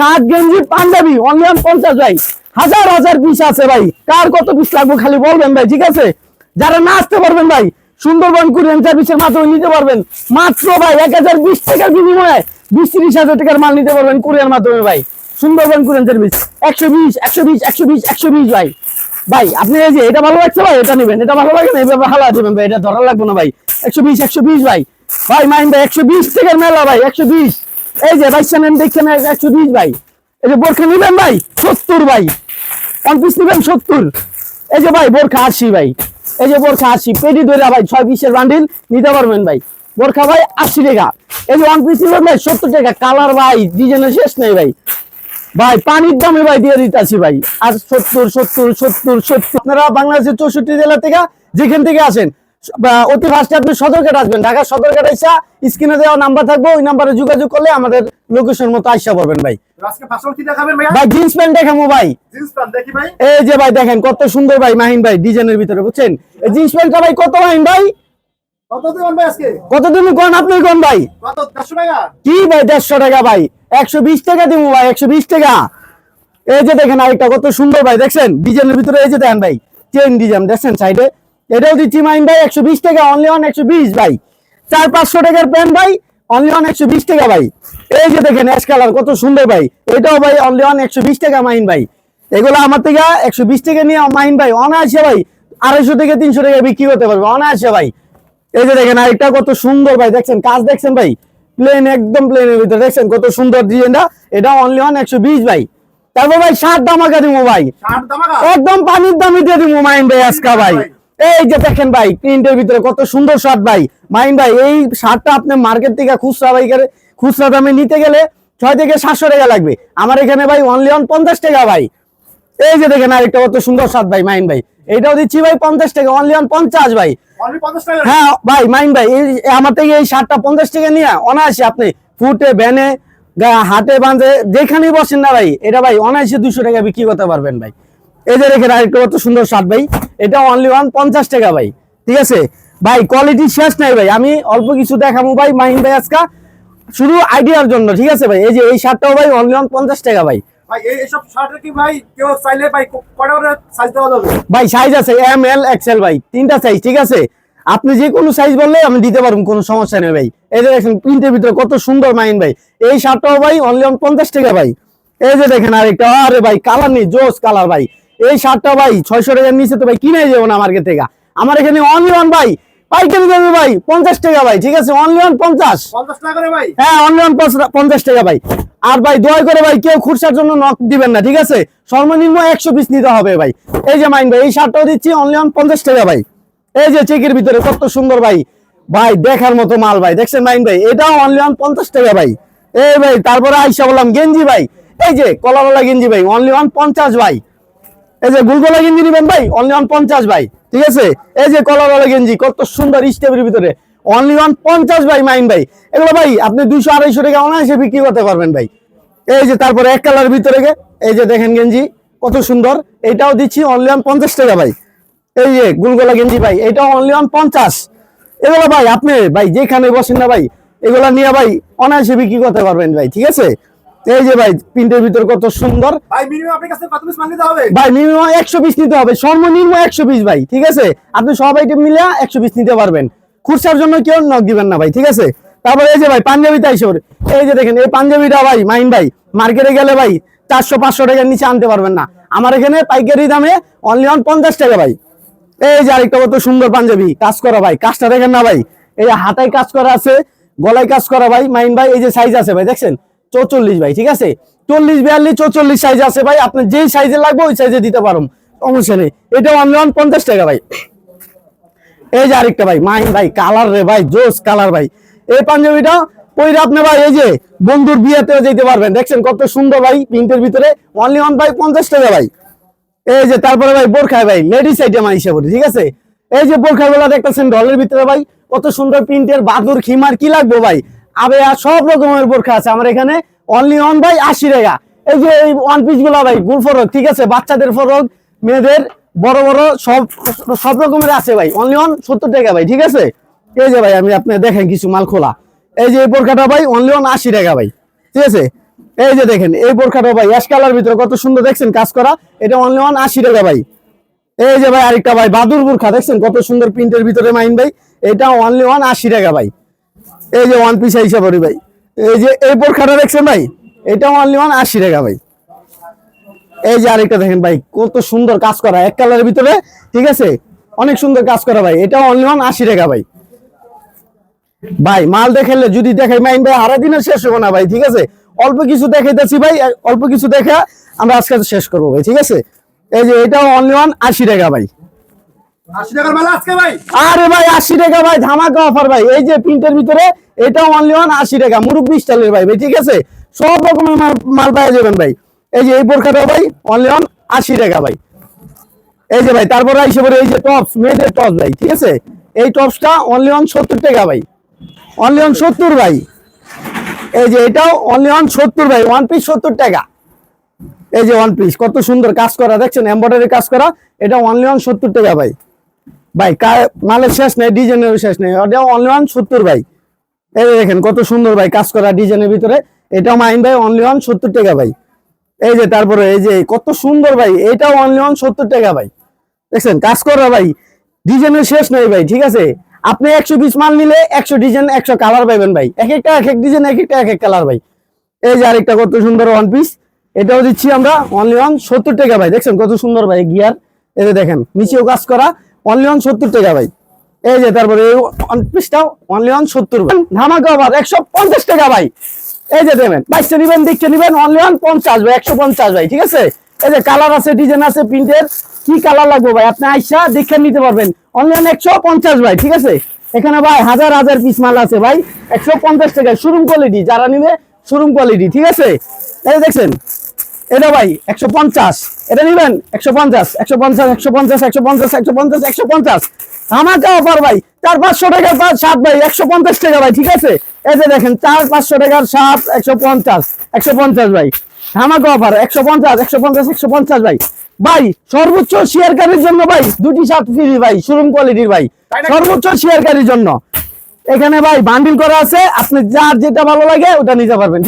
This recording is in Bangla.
শার্ট গেঞ্জি পাঞ্জাবি অনলি অন পঞ্চাশ ভাই। হাজার হাজার পিস আছে ভাই। কার কত পিস লাগবে খালি বলবেন ভাই, ঠিক আছে? যারা না আসতে পারবেন ভাই, সুন্দরবন কুরিয়ান সার্ভিসের মাধ্যমে নিতে পারবেন। মাত্র ভাই এক হাজার বিশ টাকার বিনিময়ে বিশ ত্রিশ হাজার টাকার মাল নিতে পারবেন কুরিয়ার মাধ্যমে ভাই। সুন্দরবন কুরিয়ান সার্ভিস একশো বিশ একশো বিশ একশো বিশ একশো বিশ ভাই। ভাই, আপনি এই যে এটা ভালো লাগছে ভাই, এটা নেবেন। এটা ভালো লাগে না, এভাবে হালা দেবেন ভাই, এটা ধরা লাগবে না ভাই। একশো বিশ একশো বিশ ভাই। ভাই মাইন ভাই, একশো বিশ টাকার মেলা ভাই, একশো বিশ। এই যে ভাই, সামনে দেখছেন একশো বিশ ভাই। এই যে বোরখা নিবেন ভাই, সত্তর ভাই। পিস নিবেন সত্তর। এই যে ভাই, বোরখা আশি ভাই। এই যে বোরখা আশি, পেটি ধরে ভাই, ছয় পিসের বান্ডিল নিতে পারবেন ভাই। বোরখা ভাই, আশি টাকা। এই যে ওয়ান পিস নিবেন ভাই, সত্তর টাকা। কালার ভাই ডিজাইনের শেষ নেই ভাই। ভাই, পানির দামে ভাই দিয়ে দিতেছি ভাই। আর সত্তর সত্তর সত্তর সত্তর। আপনারা বাংলাদেশের চৌষট্টি জেলা থেকে যেখান থেকে আসেন অতি ফার্স্টে আপনি সদরঘাট আসবেন। ঢাকা সদরঘাট আইসা স্ক্রিনে দেওয়া নাম্বার থাকবে ওই নাম্বারে যোগাযোগ করলে আমাদের লোকেশন মতো আইসা পড়বেন ভাই। ভাই জিন্স প্যান্ট দেখামো ভাই। জিন্স প্যান্ট দেখি ভাই। এই যে ভাই দেখেন কত সুন্দর ভাই মাহিন ভাই ডিজাইনের ভিতরে বুঝছেন? এই জিন্স প্যান্টটা ভাই কত মাহিন ভাই? কত দেবেন ভাই আজকে? কত তুমি কোন আপনি কোন ভাই? কত দেড়শো টাকা? কি ভাই দেড়শো টাকা ভাই? একশো বিশ টাকা দিব ভাই একশো বিশ টাকা। এই যে দেখেন আরেকটা কত সুন্দর ভাই দেখছেন? ডিজাইনের ভিতরে এই যে দেখেন ভাই চেন ডিজাইন দেখছেন? সাইডে এটাও দিচ্ছি মাইন ভাই একশো বিশ টাকা অনলি অন একশো বিশ ভাই। চার পাঁচশো টাকার প্যান্ট ভাই অনলি অন একশো বিশ টাকা ভাই। এই যে দেখেন অ্যাশ কালার কত সুন্দর ভাই। এটাও ভাই অনলি অন একশো বিশ টাকা মাইন ভাই। এগুলো আমার থেকে একশো বিশ টাকা নিয়ে মাইন ভাই অনায়াসে ভাই আড়াইশো থেকে তিনশো টাকা বিক্রি করতে পারবে অনায়াসে ভাই। এই যে দেখেন আরেকটা কত সুন্দর ভাই দেখছেন? কাজ দেখছেন ভাই? প্লেন একদম প্লেনের ভিতরে দেখছেন? কত সুন্দর ডিজাইনটা এটা অনলি অন একশো বিশ ভাই। তারপর ভাই ষাট দামাকা দিব ভাই। একদম পানির দামে দিয়ে দিব মাইন ভাই আজকা ভাই। এই যে দেখেন ভাই প্রিন্টের ভিতরে কত সুন্দর শার্ট ভাই। মাইন ভাই এই শার্টটা আপনি মার্কেট থেকে খুচরা ভাই খুচরা দামে নিতে গেলে ছয় থেকে সাতশো টাকা লাগবে। আমার এখানে ভাই অনলি অন পঞ্চাশ টাকা ভাই। এই যে দেখেন আরেকটা কত সুন্দর শার্ট ভাই মাইন ভাই। এইটাও দিচ্ছি ভাই পঞ্চাশ টাকা অনলি অন পঞ্চাশ ভাই। হ্যাঁ ভাই মাইন ভাই এই আমার থেকে এই শার্টটা পঞ্চাশ টাকা নিয়ে অনায়াসে আপনি ফুটে ভ্যানে হাটে বাঁধে যেখানেই বসেন না ভাই এটা ভাই অনায়াসে দুশো টাকা বিক্রি করতে পারবেন ভাই। এই যে দেখেন আরেকটা কত সুন্দর শার্ট ভাই। এটা অনলি ওয়ান পঞ্চাশ টাকা ভাই ঠিক আছে? ভাই কোয়ালিটি শেষ নাই ভাই আমি অল্প কিছু দেখাবো ভাই মাহিন ভাই আজকা। শুধু আইডিয়ার জন্য ঠিক আছে ভাই? এই যে এই শার্টটাও ভাই অনলি ওয়ান পঞ্চাশ টাকা ভাই। ভাই সাইজ ভাই সাইজ আছে এম এল এক্সেল ভাই তিনটা সাইজ ঠিক আছে? আপনি যে কোনো সাইজ বললে আমি দিতে পারব কোনো সমস্যা নেই ভাই। এই যে দেখেন প্রিন্টের ভিতরে কত সুন্দর মাইন ভাই। এই শার্টটাও ভাই অনলি ওয়ান পঞ্চাশ টাকা ভাই। এই যে দেখেন আরেকটা আরে ভাই কালার নেই জোস কালার ভাই। এই শার্টটা ভাই ছয়শো টাকার নিচে তো ভাই কিনে যাব না মার্কেট থেকে। আমার এখানে অনলি অন ভাই পাইকারি দেবে ভাই পঞ্চাশ টাকা ভাই ঠিক আছে? অনলি অন পঞ্চাশ। হ্যাঁ অনলাইন পঞ্চাশ টাকা ভাই। আর ভাই দয়া করে ভাই কেউ খুরসার জন্য নক দিবেন না ঠিক আছে? সর্বনিম্ন একশো পিস নিতে হবে ভাই। এই যে মাইন ভাই এই শার্টটাও দিচ্ছি অনলাইন পঞ্চাশ টাকা ভাই। এই যে চেকের ভিতরে কত সুন্দর ভাই। ভাই দেখার মতো মাল ভাই দেখছেন মাইন ভাই? এটাও অনলি ওয়ান পঞ্চাশ টাকা ভাই। এই ভাই তারপরে আইসা বললাম গেঞ্জি ভাই। এই যে কলারওয়ালা গেঞ্জি ভাই অনলি ওয়ান পঞ্চাশ ভাই। এই যে গুলগোলা গেঞ্জি নিবেন ভাই অনলি ওয়ান পঞ্চাশ ভাই, ঠিক আছে? এই যে কলারওয়ালা গেঞ্জি, কত সুন্দর স্টেপের ভিতরে। অনলি ওয়ান পঞ্চাশ ভাই, মাইন ভাই। এগুলো ভাই, আপনি দুইশো আড়াইশো টাকা অনায়াসে বিক্রি করতে পারবেন ভাই। এই যে তারপরে এক কালার ভিতরে এই যে দেখেন গেঞ্জি, কত সুন্দর। এটাও দিচ্ছি অনলি ওয়ান পঞ্চাশ টাকা ভাই। এই যে গুলগোলা গেঞ্জি ভাই এটাও অনলি ওয়ান পঞ্চাশ। এগুলো ভাই, আপনি ভাই, যেখানে বসেন না ভাই, এগুলা নিয়ে ভাই, অনায়াসে বিক্রি করতে পারবেন ভাই, ঠিক আছে? এই যে ভাই প্রিন্টের ভিতর কত সুন্দর। ভাই মিনিমাম আপনার কাছে কত পিস মাল নিতে হবে? ভাই মিনিমাম একশো পিস নিতে হবে। সর্বনিম্ন একশো পিস ভাই ঠিক আছে? আপনি সব আইটেম মিলে একশো পিস নিতে পারবেন। খুচরার জন্য কেউ নক দিবেন না ভাই ঠিক আছে? তারপরে এই যে ভাই পাঞ্জাবি তাইশোর এই যে দেখেন এই পাঞ্জাবিটা ভাই মাইন ভাই মার্কেটে গেলে ভাই চারশো পাঁচশো টাকার নিচে আনতে পারবেন না। আমার এখানে পাইকারি দামে অনলি অন পঞ্চাশ টাকা ভাই। এই যে আরেকটা কত সুন্দর পাঞ্জাবি কাজ করা ভাই কাজটা দেখেন না ভাই। এই হাতায় কাজ করা আছে গলায় কাজ করা ভাই মাইন ভাই এই যে সাইজ আছে ভাই দেখছেন? চৌচল্লিশ ভাই, ঠিক আছে? চল্লিশ, বিয়াল্লিশ, চৌচল্লিশ সাইজ আছে ভাই, আপনি যেই সাইজে লাগবে ওই সাইজে দিতে পারুন সমস্যা নেই। এটা অনলি অন পঞ্চাশ টাকা ভাই। এই যে আরেকটা ভাই, মাহিন ভাই কালার রে ভাই, জোস কালার ভাই। এই পাঞ্জাবিটা পরে আপনি ভাই, এই যে বন্ধুর বিয়েতে যেতে পারবেন। দেখছেন কত সুন্দর ভাই প্রিন্টের ভিতরে অনলি অন ভাই পঞ্চাশ টাকা ভাই। এই যে তারপরে ভাই বোরখায় ভাই লেডিস আইটেম হিসাব করি ঠিক আছে? এই যে বোরখা গুলা দেখতেছেন ডলের ভিতরে ভাই, কত সুন্দর প্রিন্টের বাদুর, খিমার কি লাগবে ভাই? আবে, আর সব রকমের বোরখা আছে আমার এখানে। অনলি অন ভাই আশি টাকা। এই যে এই ওয়ান পিসগুলা ভাই, গুল ফরক, ঠিক আছে? বাচ্চাদের ফরক, মেয়েদের, বড় বড়, সব সব রকমের আছে ভাই। অনলি অন সত্তর টাকা ভাই, ঠিক আছে? এই যে ভাই, আমি আপনি দেখেন কিছু মাল খোলা। এই যে এই বোরখাটা ভাই অনলি অন আশি টাকা ভাই, ঠিক আছে? এই যে দেখেন, এই বোরখাটা ভাই অ্যাশ কালার ভিতরে কত সুন্দর দেখছেন? কাজ করা, এটা অনলি ওয়ান আশি টাকা ভাই। এই যে ভাই, আরেকটা ভাই, বাদুর বোরখা, দেখছেন? কত সুন্দর প্রিন্টের ভিতরে মাইন ভাই, এটা অনলি ওয়ান আশি টাকা ভাই। এই যে ওয়ান পিস হিসাব ভাই। এই যে এই বোরখাটা দেখছেন ভাই? এটা অনলি ওয়ান আশি টাকা ভাই। এই যে আরেকটা দেখেন ভাই, কত সুন্দর কাজ করা, এক কালারের ভিতরে, ঠিক আছে? অনেক সুন্দর কাজ করা ভাই, এটা অনলি ওয়ান আশি টাকা ভাই। ভাই, মাল দেখাইলে যদি দেখাই, মাইন ভাই, আড়াই দিনের শেষ হব না ভাই, ঠিক আছে? অল্প কিছু দেখাইতেছি ভাই, অল্প কিছু দেখা আমরা আজকে শেষ করব ভাই, ঠিক আছে? এই যে এটাও অনলি ওয়ান আশি টাকা ভাই আশি টাকার মাল আজকে ভাই আরে ভাই, আশি টাকা ভাই, ধামাকা অফার ভাই। এই যে প্রিন্টের ভিতরে এটাও অনলি ওয়ান আশি টাকা। ভাই ভাই, ঠিক আছে? সব রকমের মাল পাওয়া যাবেন ভাই। এই যে এই ভাই অনলি ওয়ান আশি টাকা ভাই। ভাই, তারপরে এই যে টপস ভাই, ঠিক আছে? এই টপসটা অনলি ওয়ান সত্তর টাকা ভাই। অনলি ওয়ান সত্তর ভাই। এই যে এটাও অনলি ওয়ান সত্তর ভাই ওয়ান পিস সত্তর টাকা। ওয়ান পিস কত সুন্দর কাজ করা, দেখছেন? এমব্রয়ডারি কাজ করা, এটা অনলি ওয়ান সত্তর টাকা ভাই। ভাই মালের শেষ নেই, ডিজাইনের শেষ নেই। ওটা অনলি ওয়ান সত্তর, ভাই। এই দেখেন, কত সুন্দর, ভাই, কাজ করা ডিজাইনের ভিতরে। এটাও মাইন, ভাই অনলি ওয়ান সত্তর টাকা, ভাই। এই যে তারপরে, এই যে, কত সুন্দর, ভাই। এটাও অনলি ওয়ান সত্তর টাকা, ভাই। দেখছেন, কাজ করা, ভাই, ডিজাইনের শেষ নেই, ভাই, ঠিক আছে? আপনি একশো পিস মাল নিলে একশো ডিজাইন, একশো কালার পাইবেন, ভাই। এক একটা, এক এক ডিজাইন, এক একটা, এক এক কালার ভাই। এই যে আরেকটা কত সুন্দর ওয়ান পিস এটাও দিচ্ছি আমরা অনলি ওয়ান সত্তর টাকা, ভাই। দেখছেন, কত সুন্দর, ভাই গিয়ার এই যে দেখেন, নিচেও কাজ করা। অনলি ওয়ান সত্তর টাকা ভাই। এই যে তারপরে এই পিসটাও অনলি ওয়ান সত্তর ধামাকা আবার একশো পঞ্চাশ টাকা ভাই। এই যে দেবেন বাইশটা নিবেন দেখতে নিবেন অনলি ওয়ান পঞ্চাশ ভাই, একশো পঞ্চাশ ভাই, ঠিক আছে? এই যে কালার আছে ডিজাইন আছে প্রিন্টের কি কালার লাগবে ভাই? আপনি আইসা দেখে নিতে পারবেন। অনলি ওয়ান একশো পঞ্চাশ ভাই, ঠিক আছে? এখানে ভাই হাজার হাজার পিস মাল আছে ভাই, একশো পঞ্চাশ টাকা শোরুম কোয়ালিটি যারা নিবে শোরুম কোয়ালিটি ঠিক আছে? এই দেখছেন এটা ভাই একশো পঞ্চাশ। এটা নিবেন? একশো পঞ্চাশ একশো পঞ্চাশ একশো পঞ্চাশ একশো পঞ্চাশ একশো পঞ্চাশ একশো পঞ্চাশ। আমাকে অফার ভাই চার পাঁচশো টাকার পাঁচ সাত ভাই একশো পঞ্চাশ টাকা ভাই ঠিক আছে? এই যে দেখেন চার পাঁচশো টাকার সাত একশো পঞ্চাশ একশো পঞ্চাশ ভাই। আমাকে অফার একশো পঞ্চাশ একশো পঞ্চাশ একশো পঞ্চাশ ভাই। ভাই সর্বোচ্চ শেয়ারকারীর জন্য ভাই দুটি সাত ফ্রি ভাই শোরুম কোয়ালিটির ভাই? সর্বোচ্চ শেয়ারকারীর জন্য। এখানে ভাই বান্ডিল করা আছে আপনি যার যেটা ভালো লাগে ওটা নিতে পারবেন